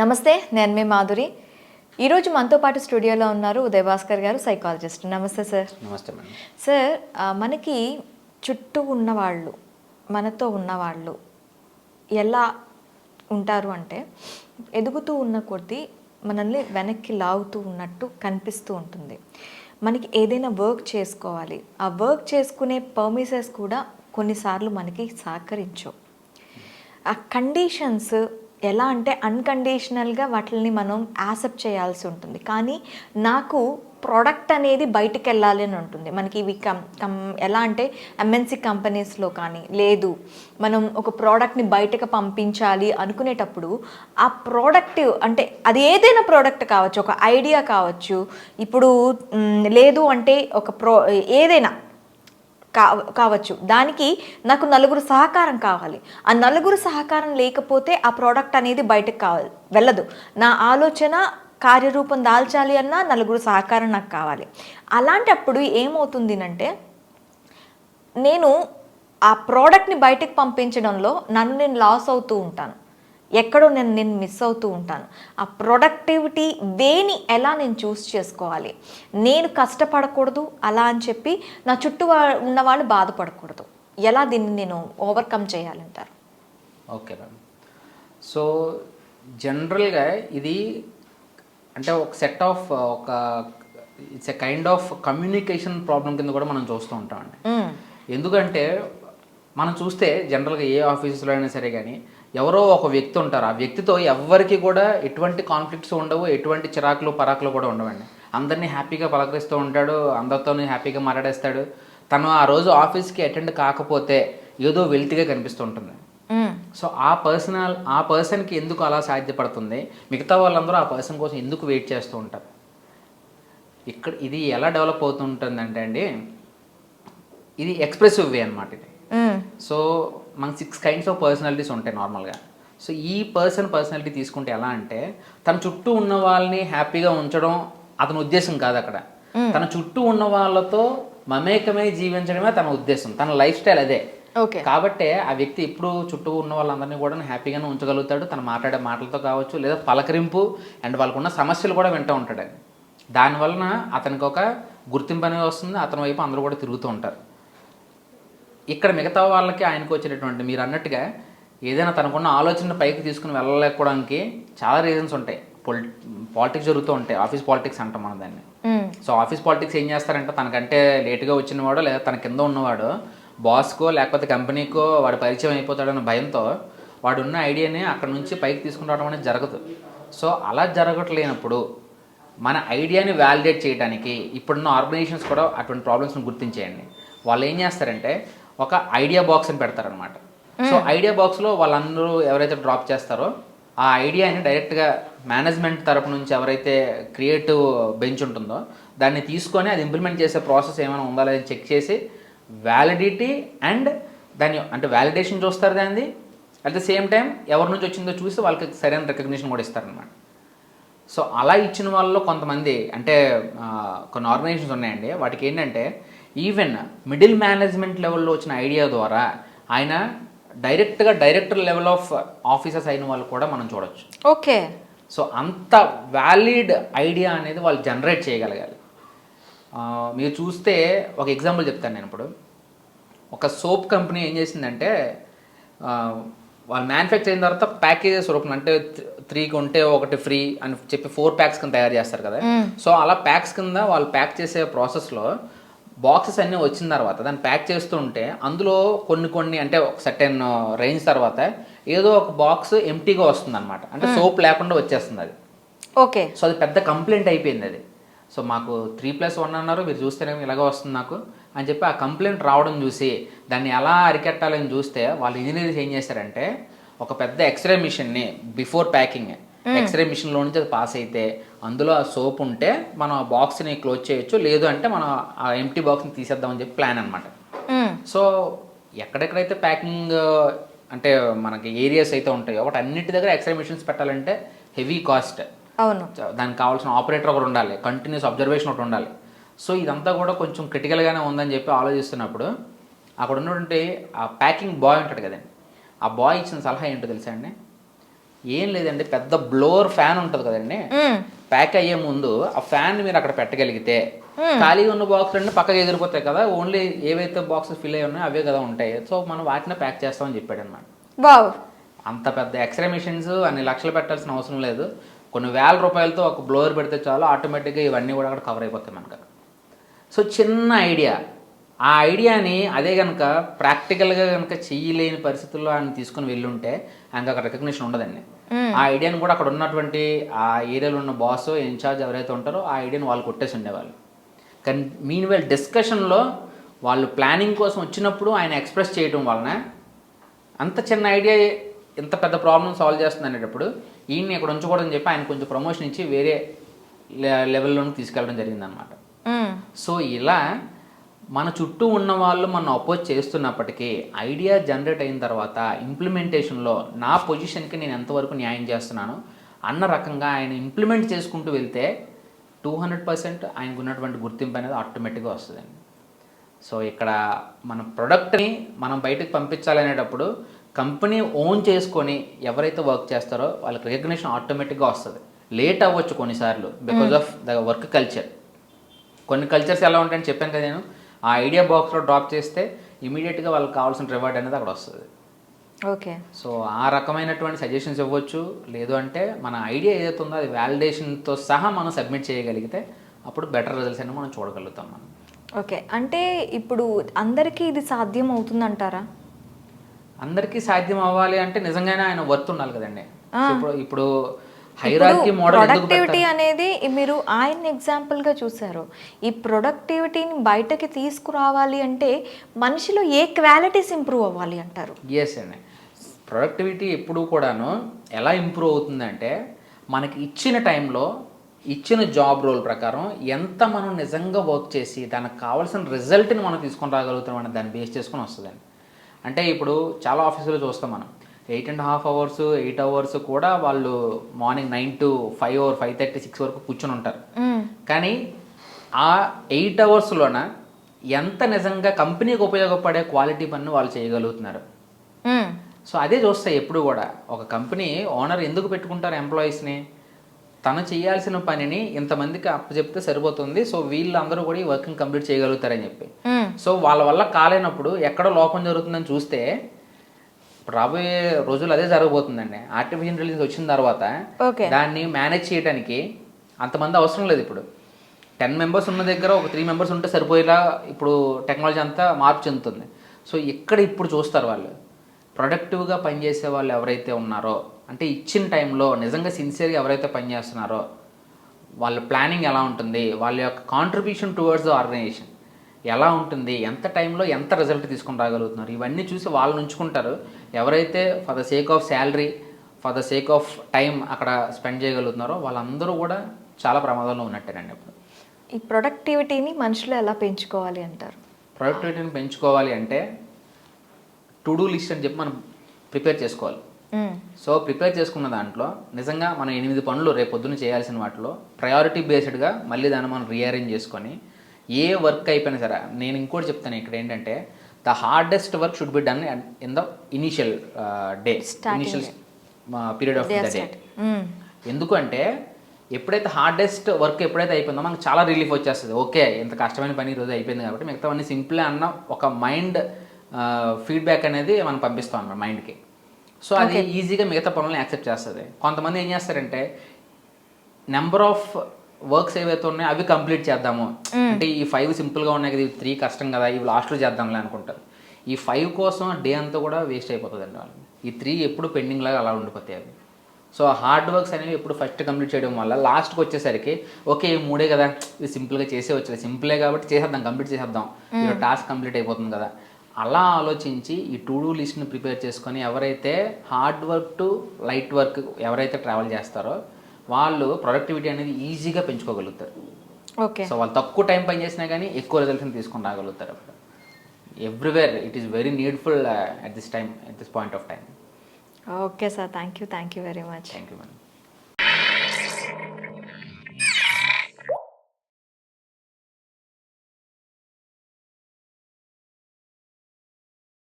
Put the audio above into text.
నమస్తే నేను మీ మాధురి. ఈరోజు మనతో పాటు స్టూడియోలో ఉన్నారు ఉదయ్ భాస్కర్ గారు సైకాలజిస్ట్. నమస్తే సార్. నమస్తే సార్ మనకి చుట్టూ ఉన్నవాళ్ళు మనతో ఉన్నవాళ్ళు ఎలా ఉంటారు అంటే ఎదుగుతూ ఉన్న కొద్దీ మనల్ని వెనక్కి లాగుతూ ఉన్నట్టు కనిపిస్తూ ఉంటుంది. మనకి ఏదైనా వర్క్ చేసుకోవాలి. ఆ వర్క్ చేసుకునే పర్మిసెస్ కూడా కొన్నిసార్లు మనకి సహకరించవు. ఆ కండిషన్స్ ఎలా అంటే అన్కండిషనల్గా వాటిని మనం యాక్సెప్ట్ చేయాల్సి ఉంటుంది. కానీ నాకు ప్రోడక్ట్ అనేది బయటికి వెళ్ళాలి అని ఉంటుంది. మనకి ఇవి కం కం ఎలా అంటే ఎంఎన్సి కంపెనీస్లో కానీ లేదు. మనం ఒక ప్రోడక్ట్ని బయటకు పంపించాలి అనుకునేటప్పుడు ఆ ప్రోడక్ట్ అంటే అది ఏదైనా ప్రోడక్ట్ కావచ్చు ఒక ఐడియా కావచ్చు. ఇప్పుడు లేదు అంటే ఒక ప్రో ఏదైనా కావచ్చు. దానికి నాకు నలుగురు సహకారం కావాలి. ఆ నలుగురు సహకారం లేకపోతే ఆ ప్రోడక్ట్ అనేది బయటకు కావాలి వెళ్ళదు. నా ఆలోచన కార్యరూపం దాల్చాలి అన్నా నలుగురు సహకారం నాకు కావాలి. అలాంటప్పుడు ఏమవుతుంది అంటే నేను ఆ ప్రోడక్ట్ని బయటకు పంపించడంలో నన్ను నేను లాస్ అవుతూ ఉంటాను. ఎక్కడో నేను నేను మిస్ అవుతూ ఉంటాను. ఆ ప్రొడక్టివిటీ వేని ఎలా నేను చూస్ చేసుకోవాలి? నేను కష్టపడకూడదు అలా అని చెప్పి నా చుట్టూ వా- ఉన్న వాళ్ళు బాధపడకూడదు. ఎలా దీన్ని నేను ఓవర్కమ్ చేయాలంటారు? ఓకే మేడం సో జనరల్గా ఇది అంటే ఒక సెట్ ఆఫ్ ఒక it's a kind of communication problem కింద కూడా మనం చూస్తూ ఉంటామండి. ఎందుకంటే మనం చూస్తే జనరల్గా ఏ ఆఫీసులో అయినా సరే కానీ ఎవరో ఒక వ్యక్తి ఉంటారు. ఆ వ్యక్తితో ఎవరికి కూడా ఎటువంటి కాన్ఫ్లిక్ట్స్ ఉండవు ఎటువంటి చిరాకులు పరాకులు కూడా ఉండవండి. అందరినీ హ్యాపీగా పలకరిస్తూ ఉంటాడు అందరితో హ్యాపీగా మాట్లాడేస్తాడు. తను ఆ రోజు ఆఫీస్కి అటెండ్ కాకపోతే ఏదో వెల్తిగా కనిపిస్తూ ఉంటుంది. మ్మ్. సో ఆ పర్సనల్ ఆ పర్సన్కి ఎందుకు అలా సాధ్యపడుతుంది? మిగతా వాళ్ళందరూ ఆ పర్సన్ కోసం ఎందుకు వెయిట్ చేస్తూ ఉంటారు? ఇక్కడ ఇది ఎలా డెవలప్ అవుతుంటుందంటే అండి ఇది ఎక్స్ప్రెసివ్ వే అనమాట ఇది. సో మనకి సిక్స్ కైండ్స్ ఆఫ్ పర్సనాలిటీస్ ఉంటాయి నార్మల్గా సో ఈ పర్సన్ పర్సనాలిటీ తీసుకుంటే ఎలా అంటే తన చుట్టూ ఉన్న వాళ్ళని హ్యాపీగా ఉంచడం అతని ఉద్దేశం కాదు అక్కడ. తన చుట్టూ ఉన్న వాళ్ళతో మమేకమై జీవించడమే తన ఉద్దేశం. తన లైఫ్ స్టైల్ అదే. ఓకే. కాబట్టే ఆ వ్యక్తి ఎప్పుడు చుట్టూ ఉన్న వాళ్ళందరినీ కూడా హ్యాపీగానే ఉంచగలుగుతాడు. తను మాట్లాడే మాటలతో కావచ్చు లేదా పలకరింపు అండ్ వాళ్ళకున్న సమస్యలు కూడా వింటూ ఉంటాడు. దానివలన అతనికి ఒక గుర్తింపు అనేది వస్తుంది. అతని వైపు అందరూ కూడా తిరుగుతూ ఉంటారు. ఇక్కడ మిగతా వాళ్ళకి ఆయనకు వచ్చేటటువంటి మీరు అన్నట్టుగా ఏదైనా తనకున్న ఆలోచన పైకి తీసుకుని వెళ్ళలేకపోవడానికి చాలా రీజన్స్ ఉంటాయి. పొలి పాలిటిక్స్ జరుగుతూ ఉంటాయి. ఆఫీస్ పాలిటిక్స్ అంటాం మనం దాన్ని. సో ఆఫీస్ పాలిటిక్స్ ఏం చేస్తారంటే తనకంటే లేట్గా వచ్చినవాడో లేదా తన కింద ఉన్నవాడు బాస్కో లేకపోతే కంపెనీకో వాడు పరిచయం అయిపోతాడన్న భయంతో వాడు ఉన్న ఐడియాని అక్కడ నుంచి పైకి తీసుకుని రావడం అనేది జరగదు. సో అలా జరగట్లేనప్పుడు మన ఐడియాని వ్యాలిడేట్ చేయడానికి ఇప్పుడున్న ఆర్గనైజేషన్స్ కూడా అటువంటి ప్రాబ్లమ్స్ని గుర్తించేయండి. వాళ్ళు ఏం చేస్తారంటే ఒక ఐడియా బాక్స్ అని పెడతారనమాట సో ఐడియా బాక్స్లో వాళ్ళందరూ ఎవరైతే డ్రాప్ చేస్తారో ఆ ఐడియాని డైరెక్ట్గా మేనేజ్మెంట్ తరపు నుంచి ఎవరైతే క్రియేటివ్ బెంచ్ ఉంటుందో దాన్ని తీసుకొని అది ఇంప్లిమెంట్ చేసే ప్రాసెస్ ఏమైనా ఉందా లేదా చెక్ చేసి వ్యాలిడిటీ అండ్ దాని అంటే వ్యాలిడేషన్ చూస్తారు దాన్ని. అట్ ద సేమ్ టైం ఎవరి నుంచి వచ్చిందో చూసి వాళ్ళకి సరైన రికగ్నిషన్ కూడా ఇస్తారనమాట సో అలా ఇచ్చిన వాళ్ళలో కొంతమంది అంటే కొన్ని ఆర్గనైజేషన్స్ ఉన్నాయండి. వాటికి ఏంటంటే ఈవెన్ మిడిల్ మేనేజ్మెంట్ లెవెల్లో వచ్చిన ఐడియా ద్వారా ఆయన డైరెక్ట్గా డైరెక్టర్ లెవెల్ ఆఫ్ ఆఫీసర్స్ అయిన వాళ్ళు కూడా మనం చూడొచ్చు. ఓకే. సో అంత వ్యాలిడ్ ఐడియా అనేది వాళ్ళు జనరేట్ చేయగలగాలి. మీరు చూస్తే ఒక ఎగ్జాంపుల్ చెప్తాను నేను ఇప్పుడు. ఒక సోప్ కంపెనీ ఏం చేసిందంటే వాళ్ళు మ్యానుఫ్యాక్చర్ అయిన తర్వాత ప్యాకేజెస్ రూపంలో అంటే త్రీకి ఉంటే ఒకటి ఫ్రీ అని చెప్పి ఫోర్ ప్యాక్స్ కింద తయారు చేస్తారు కదా. సో అలా ప్యాక్స్ కింద వాళ్ళు ప్యాక్ చేసే ప్రాసెస్లో బాక్సెస్ అన్నీ వచ్చిన తర్వాత దాన్ని ప్యాక్ చేస్తుంటే అందులో కొన్ని కొన్ని అంటే ఒక సర్టెన్ రేంజ్ తర్వాత ఏదో ఒక బాక్స్ ఎంటీగా వస్తుంది అనమాట అంటే సోప్ లేకుండా వచ్చేస్తుంది అది. ఓకే. సో అది పెద్ద కంప్లైంట్ అయిపోయింది అది. సో మాకు త్రీ ప్లస్ వన్ అన్నారు మీరు చూస్తేనే ఇలాగ వస్తుంది నాకు అని చెప్పి ఆ కంప్లైంట్ రావడం చూసి దాన్ని ఎలా అరికెట్టాలని చూస్తే వాళ్ళు ఇంజనీర్స్ ఏం చేశారంటే ఒక పెద్ద ఎక్స్రే మిషన్ని బిఫోర్ ప్యాకింగ్ ఎక్స్రే మిషన్లో నుంచి అది పాస్ అయితే అందులో ఆ సోప్ ఉంటే మనం ఆ బాక్స్ని క్లోజ్ చేయొచ్చు. లేదు అంటే మనం ఆ ఎంటీ బాక్స్ని తీసేద్దామని చెప్పి ప్లాన్ అనమాట. సో ఎక్కడెక్కడైతే ప్యాకింగ్ అంటే మనకి ఏరియాస్ అయితే ఉంటాయో వాటి అన్నిటి దగ్గర ఎక్స్రే మిషన్స్ పెట్టాలంటే హెవీ కాస్ట్. అవును. దానికి కావాల్సిన ఆపరేటర్ ఒకటి ఉండాలి. కంటిన్యూస్ అబ్జర్వేషన్ ఒకటి ఉండాలి. సో ఇదంతా కూడా కొంచెం క్రిటికల్గానే ఉందని చెప్పి ఆలోచిస్తున్నప్పుడు అక్కడ ఉన్నటువంటి ఆ ప్యాకింగ్ బాయ్ ఉంటాడు కదండి. ఆ బాయ్ ఇచ్చిన సలహా ఏంటో తెలుసా అండి? ఏం లేదండి పెద్ద బ్లోర్ ఫ్యాన్ ఉంటుంది కదండి. ప్యాక్ అయ్యే ముందు ఆ ఫ్యాన్ మీరు అక్కడ పెట్టగలిగితే ఖాళీగా ఉన్న బాక్స్ అన్ని పక్కకి ఎగిరిపోతాయి కదా ఓన్లీ ఏవైతే బాక్సెస్ ఫిల్ అయ్యి ఉన్నాయో అవే కదా ఉంటాయి. సో మనం వాటిని ప్యాక్ చేస్తామని చెప్పాడు అనమాట అంత పెద్ద ఎక్స్రే మిషన్స్ అన్ని లక్షలు పెట్టాల్సిన అవసరం లేదు. కొన్ని వేల రూపాయలతో ఒక బ్లోయర్ పెడితే చాలు ఆటోమేటిక్గా ఇవన్నీ కూడా అక్కడ కవర్ అయిపోతాయి మనకు. సో చిన్న ఐడియా. ఆ ఐడియాని అదే కనుక ప్రాక్టికల్గా కనుక చెయ్యలేని పరిస్థితుల్లో ఆయన తీసుకుని వెళ్ళుంటే ఆయనకు అక్కడ రికగ్నిషన్ ఉండదండి. ఆ ఐడియాని కూడా అక్కడ ఉన్నటువంటి ఆ ఏరియాలో ఉన్న బాస్ ఇన్ఛార్జ్ ఎవరైతే ఉంటారో ఆ ఐడియాని వాళ్ళు కొట్టేసి ఉండేవాళ్ళు. కానీ మీన్ వెల్ డిస్కషన్లో వాళ్ళు ప్లానింగ్ కోసం వచ్చినప్పుడు ఆయన ఎక్స్ప్రెస్ చేయడం వలన అంత చిన్న ఐడియా ఇంత పెద్ద ప్రాబ్లం సాల్వ్ చేస్తుంది అనేటప్పుడు ఈయన్ని ఇక్కడ ఉంచకూడదని చెప్పి ఆయన కొంచెం ప్రమోషన్ ఇచ్చి వేరే లెవెల్లోకి తీసుకెళ్ళడం జరిగిందనమాట మ్మ్. సో ఇలా మన చుట్టూ ఉన్న వాళ్ళు మనం అపోజ్ చేస్తున్నప్పటికీ ఐడియా జనరేట్ అయిన తర్వాత ఇంప్లిమెంటేషన్లో నా పొజిషన్కి నేను ఎంతవరకు న్యాయం చేస్తున్నాను అన్న రకంగా ఆయన ఇంప్లిమెంట్ చేసుకుంటూ వెళ్తే టూ హండ్రెడ్ పర్సెంట్ ఆయనకు ఉన్నటువంటి గుర్తింపు అనేది ఆటోమేటిక్గా వస్తుందండి. సో ఇక్కడ మన ప్రొడక్ట్ని మనం బయటకు పంపించాలనేటప్పుడు కంపెనీ ఓన్ చేసుకొని ఎవరైతే వర్క్ చేస్తారో వాళ్ళకి రికగ్నిషన్ ఆటోమేటిక్గా వస్తుంది. లేట్ అవ్వచ్చు కొన్నిసార్లు because of the work culture. కొన్ని కల్చర్స్ ఎలా ఉంటాయని చెప్పాను కదా నేను. ఆ ఐడియా బాక్స్లో డ్రాప్ చేస్తే ఇమీడియట్గా వాళ్ళకి కావాల్సిన రివార్డ్ అనేది అక్కడ వస్తుంది. ఓకే. సో ఆ రకమైనటువంటి సజెషన్స్ ఇవ్వచ్చు. లేదు అంటే మన ఐడియా ఏదైతే ఉందో అది వ్యాలిడేషన్తో సహా మనం సబ్మిట్ చేయగలిగితే అప్పుడు బెటర్ రిజల్ట్స్ అనేవి మనం చూడగలుగుతాం మనం. ఓకే. అంటే ఇప్పుడు అందరికీ ఇది సాధ్యం అవుతుందంటారా? అందరికీ సాధ్యం అవ్వాలి అంటే నిజంగానే ఆయన వర్త్ ఉండాలి కదండి. ఇప్పుడు ఇప్పుడు ప్రొడక్టివిటీ అనేది మీరు ఆయన ఎగ్జాంపుల్గా చూసారు ఈ ప్రొడక్టివిటీని బయటకి తీసుకురావాలి అంటే మనిషిలో ఏ క్వాలిటీస్ ఇంప్రూవ్ అవ్వాలి అంటారు? ఎస్ అండి ప్రొడక్టివిటీ ఎప్పుడు కూడాను ఎలా ఇంప్రూవ్ అవుతుందంటే మనకి ఇచ్చిన టైంలో ఇచ్చిన జాబ్ రోల్ ప్రకారం ఎంత మనం నిజంగా వర్క్ చేసి దానికి కావాల్సిన రిజల్ట్ని మనం తీసుకొని రాగలుగుతాం అనే దాన్ని బేస్ చేసుకొని వస్తుందండి. అంటే ఇప్పుడు చాలా ఆఫీసులో చూస్తాం మనం. Eight and half hours eight hours కూడా వాళ్ళు morning nine to five hour five thirty six వరకు కూర్చొని ఉంటారు. కానీ ఆ ఎయిట్ అవర్స్లోన ఎంత నిజంగా కంపెనీకి ఉపయోగపడే క్వాలిటీ పని వాళ్ళు చేయగలుగుతున్నారు. సో అదే చూస్తాయి ఎప్పుడు కూడా ఒక కంపెనీ ఓనర్ ఎందుకు పెట్టుకుంటారు ఎంప్లాయీస్ని తను చేయాల్సిన పనిని ఇంతమందికి అప్పచెప్తే సరిపోతుంది సో వీళ్ళందరూ కూడా ఈ వర్క్ని కంప్లీట్ చేయగలుగుతారని చెప్పి. సో వాళ్ళ వల్ల కాలేనప్పుడు ఎక్కడో లోపం జరుగుతుందని చూస్తే రాబోయే రోజులు అదే జరగబోతుందండి. ఆర్టిఫిషియల్ ఇంటెలిజెన్స్ వచ్చిన తర్వాత ఓకే. దాన్ని మేనేజ్ చేయడానికి అంతమంది అవసరం లేదు ఇప్పుడు. టెన్ మెంబర్స్ ఉన్న దగ్గర ఒక త్రీ మెంబర్స్ ఉంటే సరిపోయేలా ఇప్పుడు టెక్నాలజీ అంతా మార్పు చెందుతుంది. సో ఇక్కడ ఇప్పుడు చూస్తారు వాళ్ళు? ప్రొడక్టివ్గా పనిచేసే వాళ్ళు ఎవరైతే ఉన్నారో అంటే ఇచ్చిన టైంలో నిజంగా సిన్సియర్గా ఎవరైతే పనిచేస్తున్నారో వాళ్ళ ప్లానింగ్ ఎలా ఉంటుంది? వాళ్ళ యొక్క కాంట్రిబ్యూషన్ టువర్డ్స్ ద ఆర్గనైజేషన్ ఎలా ఉంటుంది? ఎంత టైంలో ఎంత రిజల్ట్ తీసుకొని రాగలుగుతున్నారు? ఇవన్నీ చూసి వాళ్ళు ఉంచుకుంటారు. ఎవరైతే for the sake of salary for the sake of time అక్కడ స్పెండ్ చేయగలుగుతున్నారో వాళ్ళందరూ కూడా చాలా ప్రమాదంలో ఉన్నట్టేనండి ఇప్పుడు. ఈ ప్రొడక్టివిటీని మనుషులు ఎలా పెంచుకోవాలి అంటారు? ప్రొడక్టివిటీని పెంచుకోవాలి అంటే టు డూ లిస్ట్ అని చెప్పి మనం ప్రిపేర్ చేసుకోవాలి. సో ప్రిపేర్ చేసుకున్న దాంట్లో నిజంగా మనం ఎనిమిది పనులు రేపు పొద్దున్న చేయాల్సిన వాటిలో ప్రయారిటీ బేస్డ్గా మళ్ళీ దాన్ని మనం రీఅరేంజ్ చేసుకొని ఏ వర్క్ అయిపోయినా సరే నేను ఇంకోటి చెప్తాను ఇక్కడ ఏంటంటే the hardest work should be done in the initial day initial period of the day. ఎందుకంటే ఎప్పుడైతే హార్డెస్ట్ వర్క్ ఎప్పుడైతే అయిపోయిందో మనకు చాలా రిలీఫ్ వచ్చేస్తుంది. ఓకే ఇంత కష్టమైన పని ఈరోజు అయిపోయింది కాబట్టి మిగతావన్నీ సింపుల్ అన్న ఒక మైండ్ ఫీడ్బ్యాక్ అనేది మనం పంపిస్తాం అన్నమాట మైండ్కి సో అది ఈజీగా మిగతా పనులను యాక్సెప్ట్ చేస్తుంది. కొంతమంది ఏం చేస్తారంటే నెంబర్ ఆఫ్ వర్క్స్ ఏవైతే ఉన్నాయో అవి కంప్లీట్ చేద్దాము. అంటే ఈ ఫైవ్ సింపుల్గా ఉన్నాయి కదా త్రీ కష్టం కదా ఇవి లాస్ట్లో చేద్దాంలే అనుకుంటారు. ఈ ఫైవ్ కోసం డే అంతా కూడా వేస్ట్ అయిపోతుంది అండి వాళ్ళు ఈ త్రీ ఎప్పుడు పెండింగ్ లాగా అలా ఉండిపోతాయి అవి. సో హార్డ్ వర్క్స్ అనేవి ఎప్పుడు ఫస్ట్ కంప్లీట్ చేయడం వల్ల లాస్ట్కి వచ్చేసరికి ఓకే ఈ మూడే కదా ఇది సింపుల్గా చేసే వచ్చేది సింపులే కాబట్టి చేసేద్దాం కంప్లీట్ చేసేద్దాం. టాస్క్ కంప్లీట్ అయిపోతుంది కదా. అలా ఆలోచించి ఈ టు డూ లిస్ట్ని ప్రిపేర్ చేసుకొని ఎవరైతే hard work to light work ఎవరైతే ట్రావెల్ చేస్తారో వాళ్ళు ప్రొడక్టివిటీ అనేది ఈజీగా పెంచుకోగలుగుతారు. ఓకే. సో వాళ్ళు తక్కువ టైం పని చేసినా కానీ ఎక్కువ రిజల్ట్స్ని తీసుకొని రాగలుగుతారు. అప్పుడు everywhere it is very needful at this time at this point of time okay sir. Thank you thank you very much. Thank you madam